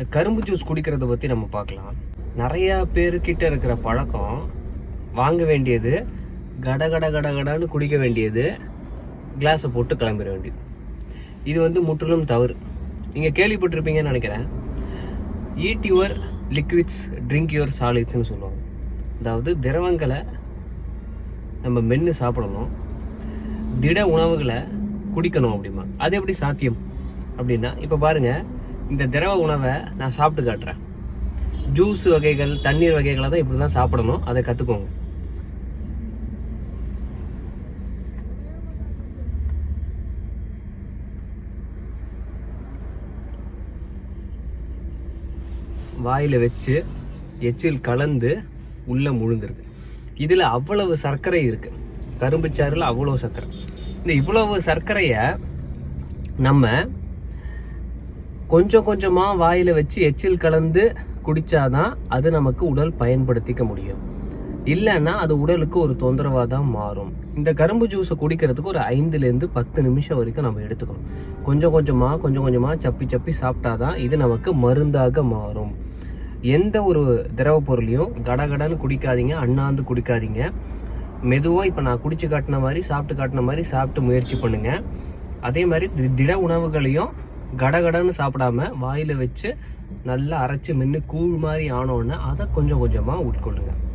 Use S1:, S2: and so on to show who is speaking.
S1: இந்த கரும்பு ஜூஸ் குடிக்கிறத பற்றி நம்ம பார்க்கலாம் நிறையா பேர்கிட்ட இருக்கிற பழக்கம் வாங்க வேண்டியது கட கட கட கடன்னு குடிக்க வேண்டியது கிளாஸை போட்டு கிளம்பிட வேண்டியது இது வந்து முற்றிலும் தவறு நீங்கள் கேள்விப்பட்டிருப்பீங்கன்னு நினைக்கிறேன் eat your liquids drink your சாலிட்ஸ்னு சொல்லுவாங்க அதாவது திரவங்களை நம்ம மென்று சாப்பிடணும் திட உணவுகளை குடிக்கணும் அப்படிமா அது எப்படி சாத்தியம் அப்படின்னா இப்போ பாருங்கள் இந்த திரவ உணவை நான் சாப்பிட்டு காட்டுறேன் ஜூஸ் வகைகள் தண்ணீர் வகைகளை தான் இப்படி தான் சாப்பிடணும் அதை கற்றுக்கோங்க வாயில் வச்சு எச்சில் கலந்து உள்ளே முழுங்குறது இதில் அவ்வளவு சர்க்கரை இருக்குது கரும்பு சாறில் அவ்வளோ சர்க்கரை இந்த இவ்வளவு சர்க்கரையை நம்ம கொஞ்சம் கொஞ்சமாக வாயில் வச்சு எச்சில் கலந்து குடித்தாதான் அது நமக்கு உடல் பயன்படுத்திக்க முடியும் இல்லைன்னா அது உடலுக்கு ஒரு தொந்தரவாக தான் மாறும் இந்த கரும்பு ஜூஸை குடிக்கிறதுக்கு ஒரு ஐந்துலேருந்து பத்து நிமிஷம் வரைக்கும் நம்ம எடுத்துக்கணும் கொஞ்சம் கொஞ்சமாக கொஞ்சம் கொஞ்சமாக சப்பி சப்பி சாப்பிட்டா தான் இது நமக்கு மருந்தாக மாறும் எந்த ஒரு திரவ பொருளையும் கடகடன்னு குடிக்காதீங்க அண்ணாந்து குடிக்காதீங்க மெதுவாக இப்போ நான் குடிச்சு காட்டின மாதிரி சாப்பிட்டு காட்டின மாதிரி சாப்பிட்டு முயற்சி பண்ணுங்கள் அதே மாதிரி திட உணவுகளையும் கடகடன்னு சாப்பிடாம வாயில் வச்சு நல்லா அரைச்சி மின்னு கூழ் மாதிரி ஆனோடனே அதை கொஞ்சம் கொஞ்சமாக உட்கொள்ளுங்கள்